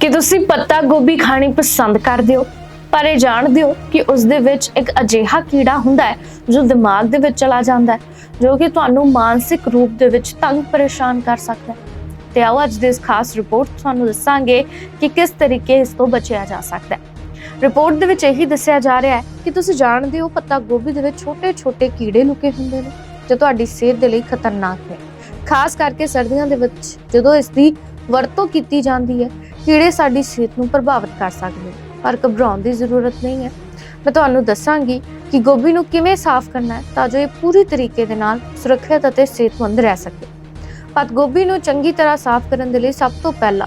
ਕਿ ਤੁਸੀਂ ਪੱਤਾ ਗੋਭੀ ਖਾਣੀ ਪਸੰਦ ਕਰਦੇ ਹੋ, ਪਰ ਇਹ ਜਾਣਦੇ ਹੋ ਕਿ ਉਸ ਦੇ ਵਿੱਚ ਇੱਕ ਅਜਿਹਾ ਕੀੜਾ ਹੁੰਦਾ ਹੈ ਜੋ ਦਿਮਾਗ ਦੇ ਵਿੱਚ ਚਲਾ ਜਾਂਦਾ ਹੈ, ਜੋ ਕਿ ਤੁਹਾਨੂੰ ਮਾਨਸਿਕ ਰੂਪ ਦੇ ਵਿੱਚ ਤੰਗ ਪਰੇਸ਼ਾਨ ਕਰ ਸਕਦਾ ਹੈ। ਤੇ ਆਓ ਅੱਜ ਦੀ ਇਸ ਖਾਸ ਰਿਪੋਰਟ ਤੁਹਾਨੂੰ ਦੱਸਾਂਗੇ ਕਿ ਕਿਸ ਤਰੀਕੇ ਇਸ ਤੋਂ ਬਚਿਆ ਜਾ ਸਕਦਾ ਹੈ। ਰਿਪੋਰਟ ਦੇ ਵਿੱਚ ਇਹੀ ਦੱਸਿਆ ਜਾ ਰਿਹਾ ਹੈ ਕਿ ਤੁਸੀਂ ਜਾਣਦੇ ਹੋ ਪੱਤਾ ਗੋਭੀ ਦੇ ਵਿੱਚ ਛੋਟੇ-ਛੋਟੇ ਕੀੜੇ ਲੁਕੇ ਹੁੰਦੇ ਨੇ, ਜੋ ਤੁਹਾਡੀ ਸਿਹਤ ਦੇ ਲਈ ਖਤਰਨਾਕ ਨੇ। ਖਾਸ ਕਰਕੇ ਸਰਦੀਆਂ ਦੇ ਵਿੱਚ ਜਦੋਂ ਇਸ ਦੀ ਵਰਤੋਂ ਕੀਤੀ ਜਾਂਦੀ ਹੈ ਕੀੜੇ ਸਾਡੀ ਸਿਹਤ ਨੂੰ ਪ੍ਰਭਾਵਿਤ ਕਰ ਸਕਦੇ ਪਰ ਘਬਰਾਉਣ ਦੀ ਜ਼ਰੂਰਤ ਨਹੀਂ ਹੈ। ਮੈਂ ਤੁਹਾਨੂੰ ਦੱਸਾਂਗੀ ਕਿ ਗੋਭੀ ਨੂੰ ਕਿਵੇਂ ਸਾਫ਼ ਕਰਨਾ ਹੈ ਤਾਂ ਜੋ ਇਹ ਪੂਰੀ ਤਰੀਕੇ ਦੇ ਨਾਲ ਸੁਰੱਖਿਅਤ ਅਤੇ ਸਿਹਤਮੰਦ ਰਹਿ ਸਕੇ। ਪੱਤ ਗੋਭੀ ਨੂੰ ਚੰਗੀ ਤਰ੍ਹਾਂ ਸਾਫ਼ ਕਰਨ ਦੇ ਲਈ ਸਭ ਤੋਂ ਪਹਿਲਾਂ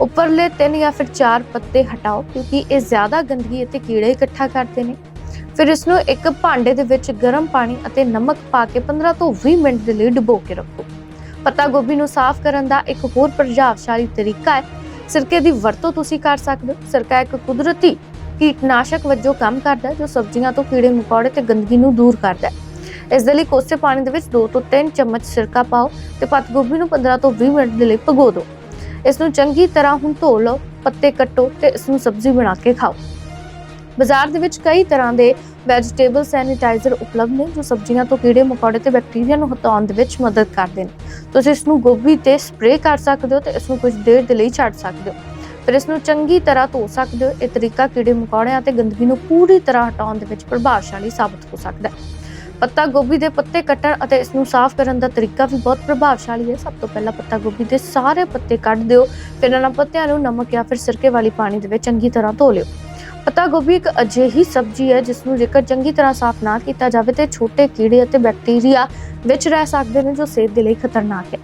ਉੱਪਰਲੇ ਤਿੰਨ ਜਾਂ ਫਿਰ ਚਾਰ ਪੱਤੇ ਹਟਾਓ ਕਿਉਂਕਿ ਇਹ ਜ਼ਿਆਦਾ ਗੰਦਗੀ ਅਤੇ ਕੀੜੇ ਇਕੱਠਾ ਕਰਦੇ ਨੇ। ਫਿਰ ਇਸ ਨੂੰ ਇੱਕ ਭਾਂਡੇ ਦੇ ਵਿੱਚ ਗਰਮ ਪਾਣੀ ਅਤੇ ਨਮਕ ਪਾ ਕੇ 15 ਤੋਂ 20 ਮਿੰਟ ਦੇ ਲਈ ਡੁਬੋ ਕੇ ਰੱਖੋ। ਪੱਤਾ ਗੋਭੀ ਨੂੰ ਸਾਫ਼ ਕਰਨ ਦਾ ਇੱਕ ਹੋਰ ਪ੍ਰਭਾਵਸ਼ਾਲੀ ਤਰੀਕਾ ਹੈ ਸਿਰਕੇ ਦੀ ਵਰਤੋਂ ਤੁਸੀਂ ਕਰ ਸਕਦੇ ਹੋ। ਸਿਰਕਾ ਇੱਕ ਕੁਦਰਤੀ ਕੀਟਨਾਸ਼ਕ ਵਜੋਂ ਕੰਮ ਕਰਦਾ ਹੈ, ਜੋ ਸਬਜ਼ੀਆਂ ਤੋਂ ਕੀੜੇ, ਮਕੌੜੇ ਤੇ ਗੰਦਗੀ ਨੂੰ ਦੂਰ ਕਰਦਾ ਹੈ। ਇਸ ਦੇ ਲਈ ਕੋਸੇ ਪਾਣੀ ਦੇ ਵਿੱਚ 2 ਤੋਂ 3 ਚਮਚ ਸਿਰਕਾ ਪਾਓ ਤੇ ਪੱਤ ਗੋਭੀ ਨੂੰ 15 ਤੋਂ 20 ਮਿੰਟ ਦੇ ਲਈ ਭਗੋ ਦਿਓ। ਇਸ ਨੂੰ ਚੰਗੀ ਤਰ੍ਹਾਂ ਹੁਣ ਧੋ ਲਓ, ਪੱਤੇ ਕੱਟੋ ਤੇ ਇਸ ਨੂੰ ਸਬਜ਼ੀ ਬਣਾ ਕੇ ਖਾਓ। ਬਾਜ਼ਾਰ ਦੇ ਵਿੱਚ ਕਈ ਤਰ੍ਹਾਂ ਦੇ ਵੈਜੀਟੇਬਲ ਸੈਨੀਟਾਈਜ਼ਰ ਉਪਲਬਧ ਨੇ ਜੋ ਸਬਜ਼ੀਆਂ ਤੋਂ ਕੀੜੇ, ਮਕੌੜੇ ਤੇ ਬੈਕਟੀਰੀਆ ਨੂੰ ਹਟਾਉਣ ਦੇ ਵਿੱਚ ਮਦਦ ਕਰਦੇ ਨੇ। ਤੁਸੀਂ ਇਸ ਨੂੰ ਗੋਭੀ ਤੇ ਸਪਰੇਅ ਕਰ ਸਕਦੇ ਹੋ ਤੇ ਇਸ ਨੂੰ ਕੁਝ ਦੇਰ ਦੇ ਲਈ ਛੱਡ ਸਕਦੇ ਹੋ। ਫਿਰ ਇਸ ਨੂੰ ਚੰਗੀ ਤਰ੍ਹਾਂ ਧੋ ਸਕਦੇ ਹੋ। ਇਹ ਤਰੀਕਾ ਕੀੜੇ, ਮਕੌੜਿਆਂ ਤੇ ਗੰਦਗੀ ਨੂੰ ਪੂਰੀ ਤਰ੍ਹਾਂ ਹਟਾਉਣ ਦੇ ਵਿੱਚ ਪ੍ਰਭਾਵਸ਼ਾਲੀ ਸਾਬਤ ਹੋ ਸਕਦਾ ਹੈ। ਪੱਤਾ ਗੋਭੀ ਦੇ ਪੱਤੇ ਕੱਟਣ ਅਤੇ ਇਸ ਨੂੰ ਸਾਫ਼ ਕਰਨ ਦਾ ਤਰੀਕਾ ਵੀ ਬਹੁਤ ਪ੍ਰਭਾਵਸ਼ਾਲੀ ਹੈ। ਸਭ ਤੋਂ ਪਹਿਲਾਂ ਪੱਤਾ ਗੋਭੀ ਦੇ ਸਾਰੇ ਪੱਤੇ ਕੱਢ ਦਿਓ। ਫਿਰ ਇਹਨਾਂ ਪੱਤਿਆਂ ਨੂੰ ਨਮਕ ਜਾਂ ਫਿਰ ਸਿਰਕੇ ਵਾਲੀ ਪਾਣੀ ਦੇ ਵਿੱਚ ਚੰਗੀ ਤਰ੍ਹਾਂ ਧੋ ਲਿਓ। ਪੱਤਾ ਗੋਭੀ ਇੱਕ ਅਜਿਹੀ ਸਬਜ਼ੀ ਹੈ ਜਿਸ ਨੂੰ ਜੇਕਰ ਚੰਗੀ ਤਰ੍ਹਾਂ ਸਾਫ਼ ਨਾ ਕੀਤਾ ਜਾਵੇ ਤੇ ਛੋਟੇ ਕੀੜੇ ਅਤੇ ਬੈਕਟੀਰੀਆ ਵਿੱਚ ਰਹਿ ਸਕਦੇ ਨੇ ਜੋ ਸਿਹਤ ਦੇ ਲਈ ਖਤਰਨਾਕ ਹੈ।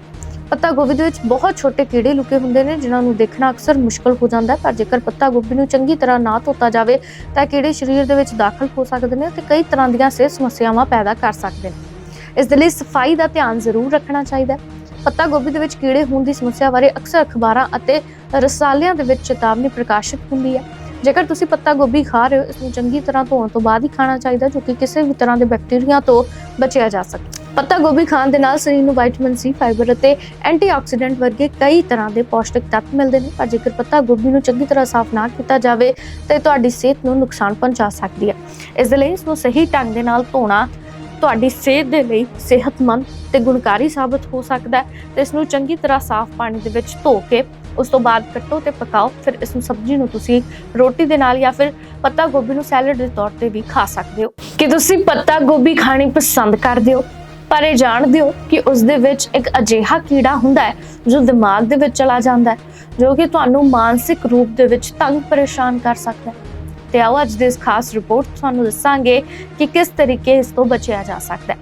ਪੱਤਾ ਗੋਭੀ ਦੇ ਵਿੱਚ ਬਹੁਤ ਛੋਟੇ ਕੀੜੇ ਲੁਕੇ ਹੁੰਦੇ ਨੇ ਜਿਨ੍ਹਾਂ ਨੂੰ ਦੇਖਣਾ ਅਕਸਰ ਮੁਸ਼ਕਲ ਹੋ ਜਾਂਦਾ ਹੈ, ਪਰ ਜੇਕਰ ਪੱਤਾ ਗੋਭੀ ਨੂੰ ਚੰਗੀ ਤਰ੍ਹਾਂ ਨਾ ਧੋਤਾ ਜਾਵੇ ਤਾਂ ਕੀੜੇ ਸਰੀਰ ਦੇ ਵਿੱਚ ਦਾਖਲ ਹੋ ਸਕਦੇ ਨੇ ਤੇ ਕਈ ਤਰ੍ਹਾਂ ਦੀਆਂ ਸਿਹਤ ਸਮੱਸਿਆਵਾਂ ਪੈਦਾ ਕਰ ਸਕਦੇ ਨੇ। ਇਸ ਦੇ ਲਈ ਸਫ਼ਾਈ ਦਾ ਧਿਆਨ ਜ਼ਰੂਰ ਰੱਖਣਾ ਚਾਹੀਦਾ ਹੈ। ਪੱਤਾ ਗੋਭੀ ਦੇ ਵਿੱਚ ਕੀੜੇ ਹੋਣ ਦੀ ਸਮੱਸਿਆ ਬਾਰੇ ਅਕਸਰ ਅਖਬਾਰਾਂ ਅਤੇ ਰਸਾਲਿਆਂ ਦੇ ਵਿੱਚ ਚੇਤਾਵਨੀ ਪ੍ਰਕਾਸ਼ਿਤ ਹੁੰਦੀ ਹੈ। ਜੇਕਰ ਤੁਸੀਂ ਪੱਤਾ ਗੋਭੀ ਖਾ ਰਹੇ ਹੋ, ਇਸ ਨੂੰ ਚੰਗੀ ਤਰ੍ਹਾਂ ਧੋਣ ਤੋਂ ਬਾਅਦ ਹੀ ਖਾਣਾ ਚਾਹੀਦਾ ਜੋ ਕਿ ਕਿਸੇ ਵੀ ਤਰ੍ਹਾਂ ਦੇ ਬੈਕਟੀਰੀਆ ਤੋਂ ਬਚਿਆ ਜਾ ਸਕੇ। ਪੱਤਾ ਗੋਭੀ ਖਾਣ ਦੇ ਨਾਲ ਸਰੀਰ ਨੂੰ ਵਿਟਾਮਿਨ ਸੀ ਫਾਈਬਰ ਅਤੇ ਐਂਟੀਆਕਸੀਡੈਂਟ ਵਰਗੇ ਕਈ ਤਰ੍ਹਾਂ ਦੇ ਪੌਸ਼ਟਿਕ ਤੱਤ ਮਿਲਦੇ ਨੇ, ਪਰ ਜੇਕਰ ਪੱਤਾ ਗੋਭੀ ਨੂੰ ਚੰਗੀ ਤਰ੍ਹਾਂ ਸਾਫ਼ ਨਾ ਕੀਤਾ ਜਾਵੇ, ਤਾਂ ਤੁਹਾਡੀ ਸਿਹਤ ਨੂੰ ਨੁਕਸਾਨ ਪਹੁੰਚਾ ਸਕਦੀ ਹੈ। ਇਸ ਦੇ ਲਈ ਇਸ ਨੂੰ ਸਹੀ ਢੰਗ ਦੇ ਨਾਲ ਧੋਣਾ ਤੁਹਾਡੀ ਸਿਹਤ ਦੇ ਲਈ ਸਿਹਤਮੰਦ ਤੇ ਗੁਣਕਾਰੀ ਸਾਬਤ ਹੋ ਸਕਦਾ ਹੈ, ਤੇ ਇਸ ਨੂੰ ਚੰਗੀ ਤਰ੍ਹਾਂ ਸਾਫ਼ ਪਾਣੀ ਦੇ ਵਿੱਚ ਧੋ ਕੇ ਉਸ ਤੋਂ ਬਾਅਦ ਕੱਟੋ ਤੇ ਪਕਾਓ, ਫਿਰ ਇਸ ਨੂੰ ਸਬਜ਼ੀ ਨੂੰ ਤੁਸੀਂ ਰੋਟੀ ਦੇ ਨਾਲ ਜਾਂ ਫਿਰ ਪੱਤਾ ਗੋਭੀ ਨੂੰ ਸੈਲਡ ਦੇ ਤੌਰ ਤੇ ਵੀ ਖਾ ਸਕਦੇ ਹੋ। ਕਿ ਤੁਸੀਂ ਪੱਤਾ ਗੋਭੀ ਖਾਣੀ ਪਸੰਦ ਕਰਦੇ ਹੋ, ਪਰ ਇਹ ਜਾਣਦੇ ਹੋ ਕਿ ਉਸ ਦੇ ਵਿੱਚ ਇੱਕ ਅਜਿਹਾ ਕੀੜਾ ਹੁੰਦਾ ਹੈ ਜੋ ਦਿਮਾਗ ਦੇ ਵਿੱਚ ਚਲਾ ਜਾਂਦਾ ਹੈ, ਜੋ ਕਿ ਤੁਹਾਨੂੰ ਮਾਨਸਿਕ ਰੂਪ ਦੇ ਵਿੱਚ ਤੰਗ ਪਰੇਸ਼ਾਨ ਕਰ ਸਕਦਾ ਹੈ। ਤੇ ਆਓ ਅੱਜ ਦੀ ਇਸ ਖਾਸ ਰਿਪੋਰਟ ਤੁਹਾਨੂੰ ਦੱਸਾਂਗੇ ਕਿ ਕਿਸ ਤਰੀਕੇ ਇਸ ਤੋਂ ਬਚਿਆ ਜਾ ਸਕਦਾ ਹੈ।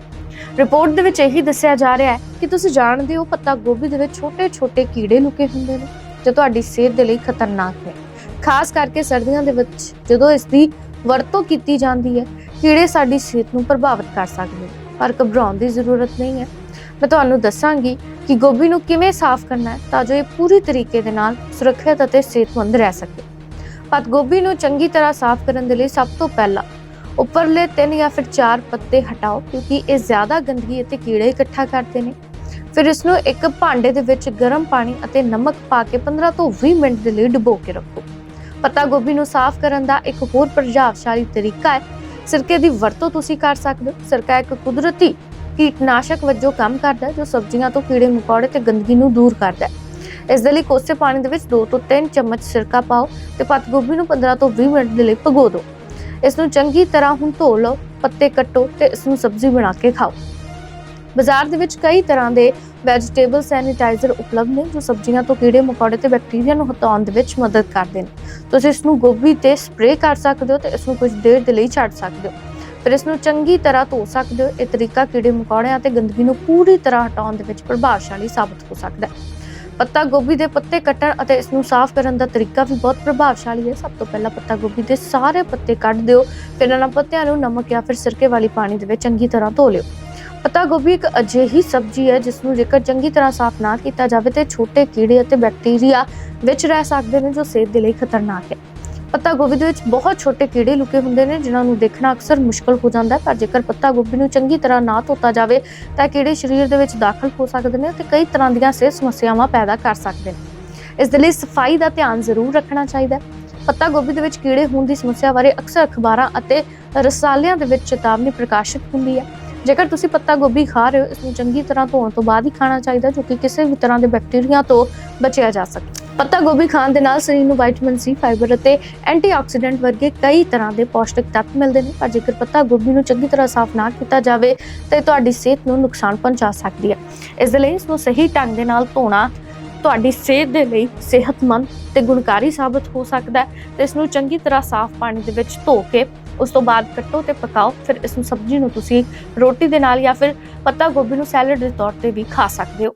ਰਿਪੋਰਟ ਦੇ ਵਿੱਚ ਇਹੀ ਦੱਸਿਆ ਜਾ ਰਿਹਾ ਹੈ ਕਿ ਤੁਸੀਂ ਜਾਣਦੇ ਹੋ ਪੱਤਾ ਗੋਭੀ ਦੇ ਵਿੱਚ ਛੋਟੇ-ਛੋਟੇ ਕੀੜੇ ਲੁਕੇ ਹੁੰਦੇ ਨੇ, ਜੋ ਤੁਹਾਡੀ ਸਿਹਤ ਦੇ ਲਈ ਖਤਰਨਾਕ ਨੇ। ਖਾਸ ਕਰਕੇ ਸਰਦੀਆਂ ਦੇ ਵਿੱਚ ਜਦੋਂ ਇਸ ਦੀ ਵਰਤੋਂ ਕੀਤੀ ਜਾਂਦੀ ਹੈ, ਕੀੜੇ ਸਾਡੀ ਸਿਹਤ ਨੂੰ ਪ੍ਰਭਾਵਿਤ ਕਰ ਸਕਦੇ ਨੇ, ਪਰ ਘਬਰਾਉਣ ਦੀ ਜ਼ਰੂਰਤ ਨਹੀਂ ਹੈ। ਮੈਂ ਤੁਹਾਨੂੰ ਦੱਸਾਂਗੀ ਕਿ ਗੋਭੀ ਨੂੰ ਕਿਵੇਂ ਸਾਫ਼ ਕਰਨਾ ਹੈ ਤਾਂ ਜੋ ਇਹ ਪੂਰੀ ਤਰੀਕੇ ਦੇ ਨਾਲ ਸੁਰੱਖਿਅਤ ਅਤੇ ਸਿਹਤਮੰਦ ਰਹਿ ਸਕੇ। ਪੱਤ ਗੋਭੀ ਨੂੰ ਚੰਗੀ ਤਰ੍ਹਾਂ ਸਾਫ਼ ਕਰਨ ਦੇ ਲਈ ਸਭ ਤੋਂ ਪਹਿਲਾਂ ਉੱਪਰਲੇ ਤਿੰਨ ਜਾਂ ਫਿਰ ਚਾਰ ਪੱਤੇ ਹਟਾਓ, ਕਿਉਂਕਿ ਇਹ ਜ਼ਿਆਦਾ ਗੰਦਗੀ ਅਤੇ ਕੀੜੇ ਇਕੱਠਾ ਕਰਦੇ ਨੇ। ਫਿਰ ਇਸ ਨੂੰ ਇੱਕ ਭਾਂਡੇ ਦੇ ਵਿੱਚ ਗਰਮ ਪਾਣੀ ਅਤੇ ਨਮਕ ਪਾ ਕੇ 15 ਤੋਂ 20 ਮਿੰਟ ਦੇ ਲਈ ਡੁਬੋ ਕੇ ਰੱਖੋ। ਪੱਤਾ ਗੋਭੀ ਨੂੰ ਸਾਫ਼ ਕਰਨ ਦਾ ਇੱਕ ਹੋਰ ਪ੍ਰਭਾਵਸ਼ਾਲੀ ਤਰੀਕਾ ਹੈ। ਸਿਰਕੇ ਦੀ ਵਰਤੋਂ ਤੁਸੀਂ ਕਰ ਸਕਦੇ ਹੋ। ਸਿਰਕਾ ਇੱਕ ਕੁਦਰਤੀ ਕੀਟਨਾਸ਼ਕ ਵਜੋਂ ਕੰਮ ਕਰਦਾ ਹੈ, ਜੋ ਸਬਜ਼ੀਆਂ ਤੋਂ ਕੀੜੇ, ਮਕੌੜੇ ਤੇ ਗੰਦਗੀ ਨੂੰ ਦੂਰ ਕਰਦਾ ਹੈ। ਇਸ ਦੇ ਲਈ ਕੋਸੇ ਪਾਣੀ ਦੇ ਵਿੱਚ 2 ਤੋਂ 3 ਚਮਚ ਸਿਰਕਾ ਪਾਓ ਤੇ ਪੱਤ ਗੋਭੀ ਨੂੰ 15 ਤੋਂ 20 ਮਿੰਟ ਦੇ ਲਈ ਭਗੋ ਦਿਓ। ਇਸ ਨੂੰ ਚੰਗੀ ਤਰ੍ਹਾਂ ਹੁਣ ਧੋ ਲਓ, ਪੱਤੇ ਕੱਟੋ ਤੇ ਇਸ ਨੂੰ ਸਬਜ਼ੀ ਬਣਾ ਕੇ ਖਾਓ। ਬਾਜ਼ਾਰ ਦੇ ਵਿੱਚ ਕਈ ਤਰ੍ਹਾਂ ਦੇ ਵੈਜੀਟੇਬਲ ਸੈਨੀਟਾਈਜ਼ਰ ਉਪਲਬਧ ਨੇ ਜੋ ਸਬਜ਼ੀਆਂ ਤੋਂ ਕੀੜੇ ਮਕੌੜੇ ਤੇ ਬੈਕਟੀਰੀਆ ਨੂੰ ਹਟਾਉਣ ਦੇ ਵਿੱਚ ਮਦਦ ਕਰਦੇ ਨੇ। ਤੁਸੀਂ ਇਸ ਨੂੰ ਗੋਭੀ ਤੇ ਸਪਰੇਅ ਕਰ ਸਕਦੇ ਹੋ ਤੇ ਇਸ ਨੂੰ ਕੁਝ ਦੇਰ ਦੇ ਲਈ ਛੱਡ ਸਕਦੇ ਹੋ। ਫਿਰ ਇਸ ਨੂੰ ਚੰਗੀ ਤਰ੍ਹਾਂ ਧੋ ਸਕਦੇ ਹੋ, ਇਹ ਤਰੀਕਾ ਕੀੜੇ ਮਕੌੜਿਆਂ ਤੇ ਗੰਦਗੀ ਨੂੰ ਪੂਰੀ ਤਰ੍ਹਾਂ ਹਟਾਉਣ ਦੇ ਵਿੱਚ ਪ੍ਰਭਾਵਸ਼ਾਲੀ ਸਾਬਤ ਹੋ ਸਕਦਾ ਹੈ। ਪੱਤਾ ਗੋਭੀ ਦੇ ਪੱਤੇ ਕੱਟਣ ਅਤੇ ਇਸ ਨੂੰ ਸਾਫ਼ ਕਰਨ ਦਾ ਤਰੀਕਾ ਵੀ ਬਹੁਤ ਪ੍ਰਭਾਵਸ਼ਾਲੀ ਹੈ। ਸਭ ਤੋਂ ਪਹਿਲਾਂ ਪੱਤਾ ਗੋਭੀ ਦੇ ਸਾਰੇ ਪੱਤੇ ਕੱਢ ਦਿਓ, ਫਿਰ ਇਹਨਾਂ ਪੱਤਿਆਂ ਨੂੰ ਨਮਕ ਜਾਂ ਫਿਰ ਸਿਰਕੇ ਵਾਲੀ ਪਾਣੀ ਦੇ ਵਿੱਚ ਚੰਗੀ ਤਰ੍ਹਾਂ ਧੋ ਲਿਓ। ਪੱਤਾ ਗੋਭੀ ਇੱਕ ਅਜਿਹੀ ਸਬਜ਼ੀ ਹੈ ਜਿਸ ਨੂੰ ਜੇਕਰ ਚੰਗੀ ਤਰ੍ਹਾਂ ਸਾਫ਼ ਨਾ ਕੀਤਾ ਜਾਵੇ ਤੇ ਛੋਟੇ ਕੀੜੇ ਅਤੇ ਬੈਕਟੀਰੀਆ ਵਿੱਚ ਰਹਿ ਸਕਦੇ ਨੇ ਜੋ ਸਿਹਤ ਦੇ ਲਈ ਖਤਰਨਾਕ ਹੈ। ਪੱਤਾ ਗੋਭੀ ਦੇ ਵਿੱਚ ਬਹੁਤ ਛੋਟੇ ਕੀੜੇ ਲੁਕੇ ਹੁੰਦੇ ਨੇ, ਜਿਨ੍ਹਾਂ ਨੂੰ ਦੇਖਣਾ ਅਕਸਰ ਮੁਸ਼ਕਲ ਹੋ ਜਾਂਦਾ ਹੈ। ਪਰ ਜੇਕਰ ਪੱਤਾ ਗੋਭੀ ਨੂੰ ਚੰਗੀ ਤਰ੍ਹਾਂ ਨਾ ਧੋਤਾ ਜਾਵੇ, ਤਾਂ ਕੀੜੇ ਸਰੀਰ ਦੇ ਵਿੱਚ ਦਾਖਲ ਹੋ ਸਕਦੇ ਨੇ ਤੇ ਕਈ ਤਰ੍ਹਾਂ ਦੀਆਂ ਸਿਹਤ ਸਮੱਸਿਆਵਾਂ ਪੈਦਾ ਕਰ ਸਕਦੇ ਨੇ। ਇਸ ਦੇ ਲਈ ਸਫ਼ਾਈ ਦਾ ਧਿਆਨ ਜ਼ਰੂਰ ਰੱਖਣਾ ਚਾਹੀਦਾ ਹੈ। ਪੱਤਾ ਗੋਭੀ ਦੇ ਵਿੱਚ ਕੀੜੇ ਹੋਣ ਦੀ ਸਮੱਸਿਆ ਬਾਰੇ ਅਕਸਰ ਅਖਬਾਰਾਂ ਅਤੇ ਰਸਾਲਿਆਂ ਦੇ ਵਿੱਚ ਚੇਤਾਵਨੀ ਪ੍ਰਕਾਸ਼ਿਤ ਹੁੰਦੀ ਹੈ। ਜੇਕਰ ਤੁਸੀਂ ਪੱਤਾ ਗੋਭੀ ਖਾ ਰਹੇ ਹੋ, ਇਸ ਨੂੰ ਚੰਗੀ ਤਰ੍ਹਾਂ ਧੋਣ ਤੋਂ ਬਾਅਦ ਹੀ ਖਾਣਾ ਚਾਹੀਦਾ ਜੋ ਕਿ ਕਿਸੇ ਵੀ ਤਰ੍ਹਾਂ ਦੇ ਬੈਕਟੀਰੀਆ ਤੋਂ ਬਚਿਆ ਜਾ ਸਕੇ। ਪੱਤਾ ਗੋਭੀ ਖਾਣ ਦੇ ਨਾਲ ਸਰੀਰ ਨੂੰ ਵਿਟਾਮਿਨ ਸੀ ਫਾਈਬਰ ਅਤੇ ਐਂਟੀਆਕਸੀਡੈਂਟ ਵਰਗੇ ਕਈ ਤਰ੍ਹਾਂ ਦੇ ਪੌਸ਼ਟਿਕ ਤੱਤ ਮਿਲਦੇ ਨੇ। ਪਰ ਜੇਕਰ ਪੱਤਾ ਗੋਭੀ ਨੂੰ ਚੰਗੀ ਤਰ੍ਹਾਂ ਸਾਫ਼ ਨਾ ਕੀਤਾ ਜਾਵੇ, ਤੇ ਤੁਹਾਡੀ ਸਿਹਤ ਨੂੰ ਨੁਕਸਾਨ ਪਹੁੰਚਾ ਸਕਦੀ ਹੈ। ਇਸ ਦੇ ਲਈ ਇਸ ਨੂੰ ਸਹੀ ਢੰਗ ਦੇ ਨਾਲ ਧੋਣਾ ਤੁਹਾਡੀ ਸਿਹਤ ਦੇ ਲਈ ਸਿਹਤਮੰਦ ਤੇ ਗੁਣਕਾਰੀ ਸਾਬਤ ਹੋ ਸਕਦਾ ਹੈ। ਤੇ ਇਸ ਨੂੰ ਚੰਗੀ ਤਰ੍ਹਾਂ ਸਾਫ਼ ਪਾਣੀ ਦੇ ਵਿੱਚ ਧੋ ਕੇ ਉਸ ਤੋਂ ਬਾਅਦ ਕੱਟੋ ਤੇ ਪਕਾਓ। ਫਿਰ ਇਸ ਨੂੰ ਸਬਜ਼ੀ ਨੂੰ ਤੁਸੀਂ ਰੋਟੀ ਦੇ ਨਾਲ ਜਾਂ ਫਿਰ ਪੱਤਾ ਗੋਭੀ ਨੂੰ ਸੈਲਡ ਦੇ ਤੌਰ ਤੇ ਵੀ ਖਾ ਸਕਦੇ ਹੋ।